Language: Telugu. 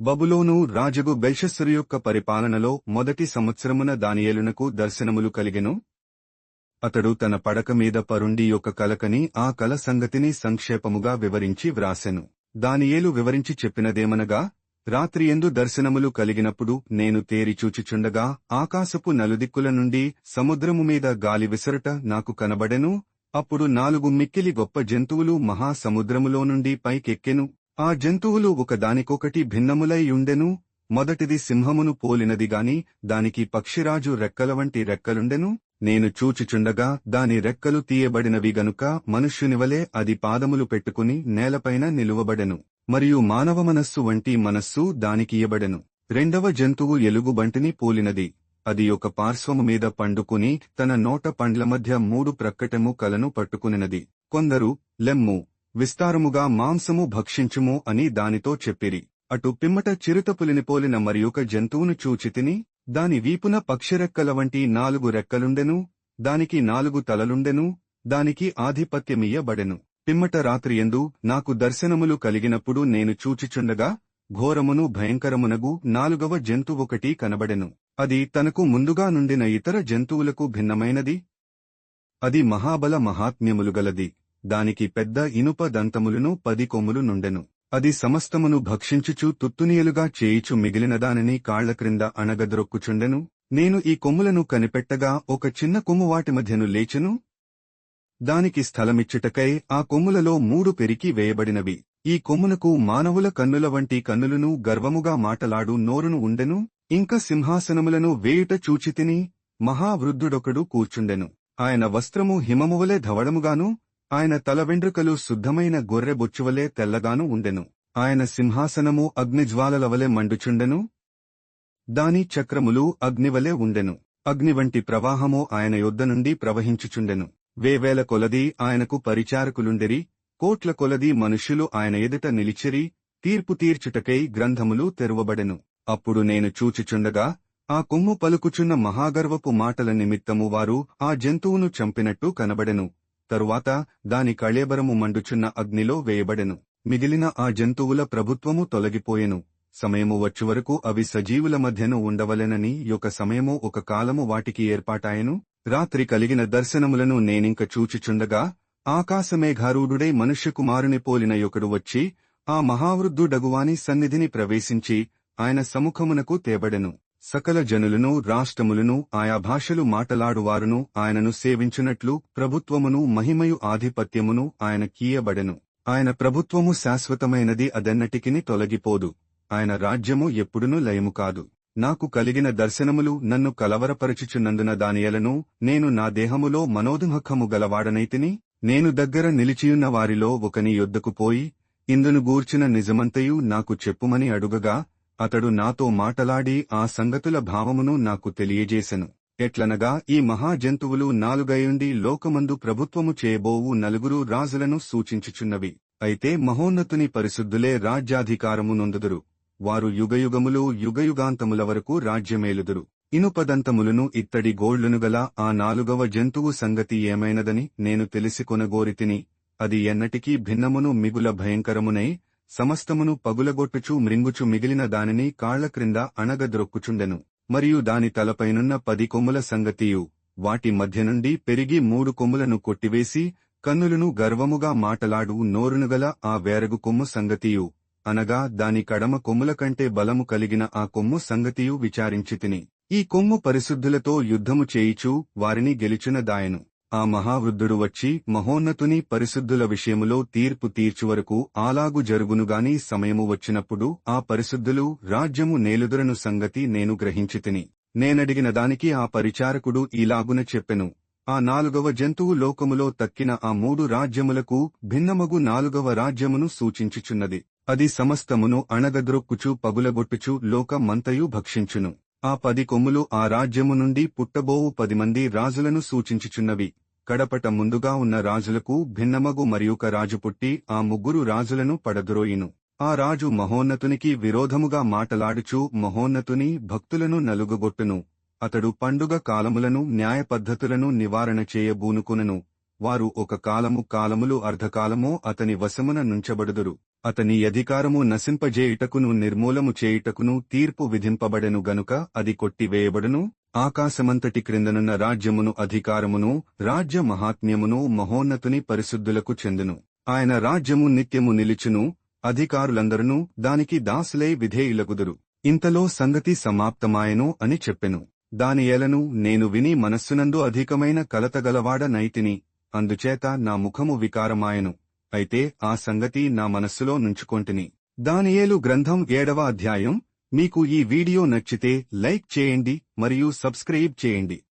బబులోను రాజగు బెల్షస్సరు యొక్క పరిపాలనలో మొదటి సంవత్సరమున దానియేలునకు దర్శనములు కలిగెను. అతడు తన పడక మీద పరుండి యొక్క కలకని ఆ కల సంగతిని సంక్షేపముగా వివరించి వ్రాసెను. దానియేలు వివరించి చెప్పినదేమనగా రాత్రి ఎందు దర్శనములు కలిగినప్పుడు నేను తేరిచూచిచుండగా ఆకాశపు నలుదిక్కుల నుండి సముద్రము మీద గాలి విసరట నాకు కనబడెను. అప్పుడు నాలుగు మిక్కిలి గొప్ప జంతువులు మహాసముద్రములో నుండి పైకెక్కెను. ఆ జంతువులు ఒకదానికొకటి భిన్నములై ఉండెను మొదటిది సింహమును పోలినదిగాని దానికి పక్షిరాజు రెక్కల వంటి రెక్కలుండెను నేను చూచుచుండగా దాని రెక్కలు తీయబడినవి గనుక మనుష్యునివలే అది పాదములు పెట్టుకుని నేలపైన నిలువబడెను మరియు మానవ మనస్సు వంటి మనస్సు దానికియబడెను రెండవ జంతువు ఎలుగుబంటిని పోలినది. అది ఒక పార్శ్వము మీద పండుకుని తన నోట పండ్ల మధ్య మూడు ప్రక్కటెము కలను పట్టుకునినది. కొందరు లెమ్ము విస్తారముగా మాంసము భక్షించుము అని దానితో చెప్పిరి. అటు పిమ్మట చిరుతపులిని పోలిన మరియొక జంతువును చూచితిని దాని వీపున పక్షిరెక్కల వంటి నాలుగు రెక్కలుండెను దానికి నాలుగు తలలుండెను దానికి ఆధిపత్యమియ్యబడెను. పిమ్మట రాత్రియందు నాకు దర్శనములు కలిగినప్పుడు నేను చూచిచుండగా ఘోరమును భయంకరమునగు నాలుగవ జంతువొకటి కనబడెను. అది తనకు ముందుగా నుండిన ఇతర జంతువులకు భిన్నమైనది. అది మహాబల మహాత్మ్యములు గలది. దానికి పెద్ద ఇనుప దంతములను పది కొమ్ములు నుండెను. అది సమస్తమును భక్షించుచు తుత్తునియలుగా చేయిచు మిగిలిన దానిని కాళ్ళ క్రింద అణగద్రొక్కుచుండెను. నేను ఈ కొమ్ములను కనిపెట్టగా ఒక చిన్న కొమ్ము వాటి మధ్యను లేచెను. దానికి స్థలమిచ్చుటకై ఆ కొమ్ములలో మూడు పెరికి వేయబడినవి. ఈ కొమ్మునకు మానవుల కన్నుల వంటి కన్నులను గర్వముగా మాటలాడు నోరును ఉండెను. ఇంక సింహాసనములను వేయుట చూచితిని మహావృద్ధుడొకడు కూర్చుండెను. ఆయన వస్త్రము హిమమువలే ధవళముగాను ఆయన తల వెండ్రుకలు శుద్ధమైన గొర్రె బొచ్చువలే తెల్లగాను ఉండెను. ఆయన సింహాసనము అగ్నిజ్వాలలవలే మండుచుండెను. దాని చక్రములు అగ్నివలే ఉండెను. అగ్ని వంటి ప్రవాహము ఆయన యొద్ద నుండి ప్రవహించుచుండెను. వేవేల కొలది ఆయనకు పరిచారకులుండెరి. కోట్ల కొలది మనుష్యులు ఆయన ఎదుట నిలిచిరి. తీర్పు తీర్చుటకై గ్రంథములు తెరువబడెను. అప్పుడు నేను చూచుచుండగా ఆ కొమ్ము పలుకుచున్న మహాగర్వపు మాటల నిమిత్తము వారు ఆ జంతువును చంపినట్టు కనబడెను. తరువాత దాని కళేబరము మండుచున్న అగ్నిలో వేయబడెను. మిగిలిన ఆ జంతువుల ప్రభుత్వము తొలగిపోయెను. సమయము వచ్చువరకు అవి సజీవుల మధ్యను ఉండవలెనని యొక్క సమయము ఒక కాలము వాటికి ఏర్పాటాయెను. రాత్రి కలిగిన దర్శనములను నేనింక చూచిచుండగా ఆకాశమేఘారూఢుడై మనుష్యకుమారుని పోలిన యొకడు వచ్చి ఆ మహావృద్ధుడగువాని సన్నిధిని ప్రవేశించి ఆయన సముఖమునకు తేబడెను. సకల జనులను రాష్ట్రములను ఆయా భాషలు మాటలాడువారును ఆయనను సేవించునట్లు ప్రభుత్వమును మహిమయు ఆధిపత్యమును ఆయన కీయబడెను. ఆయన ప్రభుత్వము శాశ్వతమైనది అదెన్నటికిని తొలగిపోదు. ఆయన రాజ్యము ఎప్పుడునూ లయము కాదు. నాకు కలిగిన దర్శనములు నన్ను కలవరపరచుచున్నందున దానియలను నేను నా దేహములో మనోదుముఖము గలవాడనైతిని నేను దగ్గర నిలిచియున్న వారిలో ఒకని యొద్దకు పోయి ఇందును గూర్చిన నిజమంతయు నాకు చెప్పుమని అడుగగా అతడు నాతో మాటలాడి ఆ సంగతుల భావమును నాకు తెలియజేశను ఎట్లనగా ఈ మహాజంతువులు నాలుగైండి లోకమందు ప్రభుత్వము చేయబోవు నలుగురు రాజులను సూచించుచున్నవి. అయితే మహోన్నతుని పరిశుద్ధులే రాజ్యాధికారము నొందుదురు. వారు యుగయుగములు యుగయుగాంతముల వరకు రాజ్యమేలుదురు. ఇనుపదంతములను ఇత్తడి గోళ్ళును గల ఆ నాలుగవ జంతువు సంగతి ఏమైనదని నేను తెలిసి కొనగోరితిని అది ఎన్నటికీ భిన్నమును మిగుల భయంకరమునై సమస్తమును పగులగొట్టుచు మృంగుచు మిగిలిన దానిని కాళ్ళ క్రింద అణగద్రొక్కుచుండెను. మరియు దాని తలపైనున్న పది కొమ్ముల సంగతియు వాటి మధ్య నుండి పెరిగి మూడు కొమ్ములను కొట్టివేసి కన్నులను గర్వముగా మాటలాడు నోరునుగల ఆ వేరగు కొమ్ము సంగతియు. అనగా దాని కడమ కొమ్ముల కంటే బలము కలిగిన ఆ కొమ్ము సంగతియు విచారించితిని. ఈ కొమ్ము పరిశుద్ధులతో యుద్ధము చేయిచూ వారిని గెలిచిన దాయను. ఆ మహావృద్ధుడు వచ్చి మహోన్నతుని పరిశుద్ధుల విషయములో తీర్పు తీర్చువరకు ఆలాగు జరుగునుగాని సమయము వచ్చినప్పుడు ఆ పరిశుద్ధులు రాజ్యము నేలుదురను సంగతి నేను గ్రహించితిని. నేనడిగిన దానికి ఆ పరిచారకుడు ఈలాగున చెప్పెను. ఆ నాలుగవ జంతువు లోకములో తక్కిన ఆ మూడు రాజ్యములకు భిన్నమగు నాలుగవ రాజ్యమును సూచించుచున్నది. అది సమస్తమును అణగద్రొక్కుచు పగులగొట్టుచు లోకమంతయు భక్షించును. ఆ పది కొమ్ములు ఆ రాజ్యము నుండి పుట్టబోవు పది మంది రాజులను సూచించుచున్నవి. కడపట ముందుగా ఉన్న రాజులకు భిన్నమగు మరియొక రాజు పుట్టి ఆ ముగ్గురు రాజులను పడద్రోయిను. ఆ రాజు మహోన్నతునికి విరోధముగా మాటలాడుచు మహోన్నతుని భక్తులను నలుగుగొట్టును. అతడు పండుగ కాలములను న్యాయ పద్ధతులను నివారణ చేయబూనుకునను వారు ఒక కాలము కాలములు అర్ధకాలమో అతని వశమున నుంచబడుదురు. అతని అధికారము నశింపజేయుటకును నిర్మూలము చేయుటకును తీర్పు విధింపబడెను గనుక అది కొట్టివేయబడును. ఆకాశమంతటి క్రిందనున్న రాజ్యమును అధికారమును రాజ్య మహాత్మ్యమును మహోన్నతుని పరిశుద్ధులకు చెందును. ఆయన రాజ్యము నిత్యము నిలుచును అధికారులందరూ దానికి దాసులై విధేయులగుదురు. ఇంతలో సంగతి సమాప్తమాయను అని చెప్పెను. దాని ఎలను నేను విని మనస్సునందు అధికమైన కలతగలవాడ నైతిని అందుచేత నా ముఖము వికారమాయను. అయితే ఆ సంగతి నా మనస్సులో నుంచుకొంటిని. దానియేలు గ్రంథం ఏడవ అధ్యాయం. మీకు ఈ వీడియో నచ్చితే లైక్ చేయండి మరియు సబ్స్క్రైబ్ చేయండి.